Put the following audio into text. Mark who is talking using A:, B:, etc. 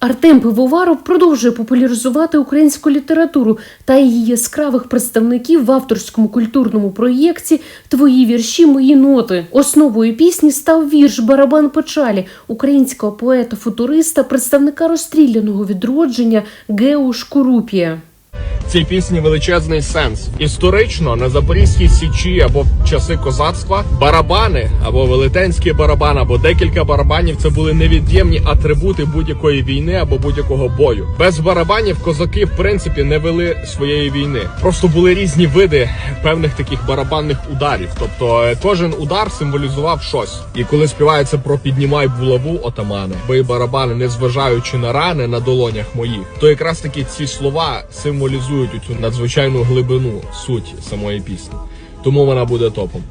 A: Артем Пивоваров продовжує популяризувати українську літературу та її яскравих представників в авторському культурному проєкті Твої вірші, мої ноти. Основою пісні став вірш Барабан печалі українського поета-футуриста, представника розстріляного відродження Гео Шкурупія.
B: Цій пісні величезний сенс. Історично на Запорізькій січі або в часи козацтва барабани або велетенський барабан, або декілька барабанів це були невід'ємні атрибути будь-якої війни або будь-якого бою. Без барабанів козаки в принципі не вели своєї війни. Просто були різні види певних таких барабанних ударів. Тобто е, кожен удар символізував щось. І коли співається про піднімай булаву отамане, бий барабани, не зважаючи на рани на долонях моїх, то якраз таки ці слова символізують цю надзвичайну глибину суть самої пісні. Тому вона буде топом.